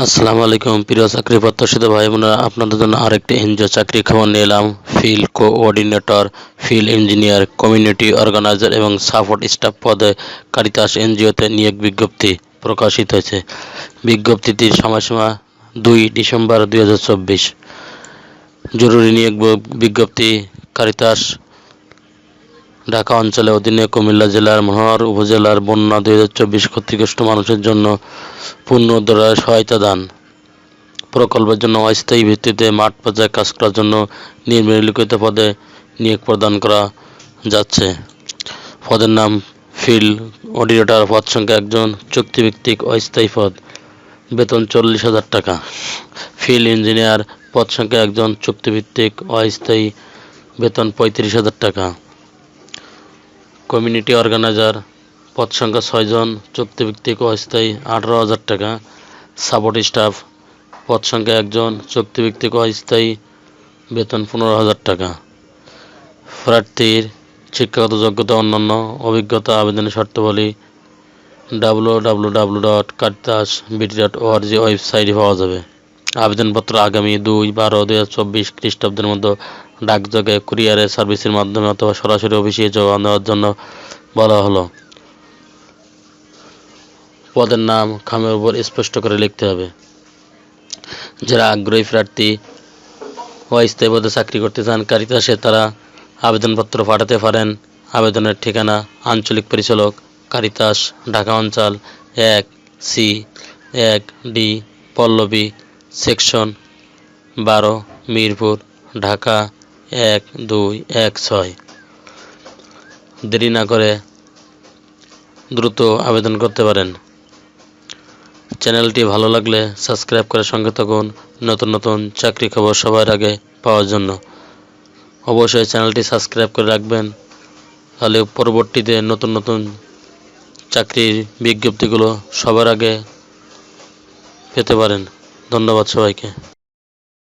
আসসালামু আলাইকুম, প্রিয় চাকরি প্রত্যাশিত ভাই বোনেরা আপনাদের জন্য আরেকটি এনজিও চাকরি খবর নিয়ে এলাম। Field coordinator field engineer community organiser এবং সাপোর্ট স্টাফ পদে কারিতাস এনজিওতে নিয়োগ বিজ্ঞপ্তি প্রকাশিত হয়েছে। বিজ্ঞপ্তিটির সময়সীমা দুই ডিসেম্বর দুই হাজার চব্বিশ। জরুরি নিয়োগ বিজ্ঞপ্তি কারিতাস ঢাকা অঞ্চলের অধীনে কুমিল্লা জেলার মনোহর উপজেলার বন্যা দুই হাজার চব্বিশ ক্ষতিগ্রস্ত মানুষের জন্য পুনরুদ্ধারের সহায়তা দান। প্রকল্পের জন্য অস্থায়ী ভিত্তিতে মাঠ পর্যায়ে কাজ করার জন্য নিম্নলিখিত পদে নিয়োগ প্রদান করা যাচ্ছে। পদের নাম ফিল্ড অডিটর, পদ সংখ্যা একজন, চুক্তিভিত্তিক অস্থায়ী পদ, বেতন চল্লিশ হাজার টাকা। ফিল্ড ইঞ্জিনিয়ার, পদ সংখ্যা একজন, চুক্তিভিত্তিক অস্থায়ী, বেতন পঁয়ত্রিশ হাজার টাকা। কমিউনিটি অর্গানাইজার পদ সংখ্যা ছয়জন চুক্তিভিত্তিক অস্থায়ী আঠারো হাজার টাকা সাপোর্ট স্টাফ পদ সংখ্যা একজন চুক্তিভিত্তিক অস্থায়ী বেতন পনেরো হাজার টাকা। প্রার্থীর শিক্ষাগত যোগ্যতা অন্যান্য, অভিজ্ঞতা, আবেদনের শর্তাবলী W W W dot Caritas BD dot ওয়েবসাইটে পাওয়া যাবে। আবেদনপত্র আগামী দুই বারো দুই হাজার চব্বিশ খ্রিস্টাব্দের মধ্যে ডাকযোগে কুরিয়ারের সার্ভিসের মাধ্যমে অথবা সরাসরি অফিসে জমা দেওয়ার জন্য বলা হলো। পদের নাম খামের উপর স্পষ্ট করে লিখতে হবে। যারা আগ্রহী প্রার্থী অস্থায়ী পদে চাকরি করতে চান, কারিতাসে তারা আবেদনপত্র পাঠাতে পারেন। আবেদনের ঠিকানা আঞ্চলিক পরিচালক কারিতাস, ঢাকা অঞ্চল এক, সি, এক, ডি, পল্লবী, সেকশন বারো, মিরপুর, ঢাকা। এক, দুই, এক, ছয়। দেরি না করে দ্রুত আবেদন করতে পারেন। চ্যানেলটি ভালো লাগলে সাবস্ক্রাইব করে সঙ্গে থাকুন। নতুন নতুন চাকরি খবর সবার আগে পাওয়ার জন্য। অবশ্যই চ্যানেলটি সাবস্ক্রাইব করে রাখবেন। তাহলে পরবর্তীতে নতুন নতুন চাকরির বিজ্ঞপ্তিগুলো সবার আগে পেতে পারেন। ধন্যবাদ সবাইকে।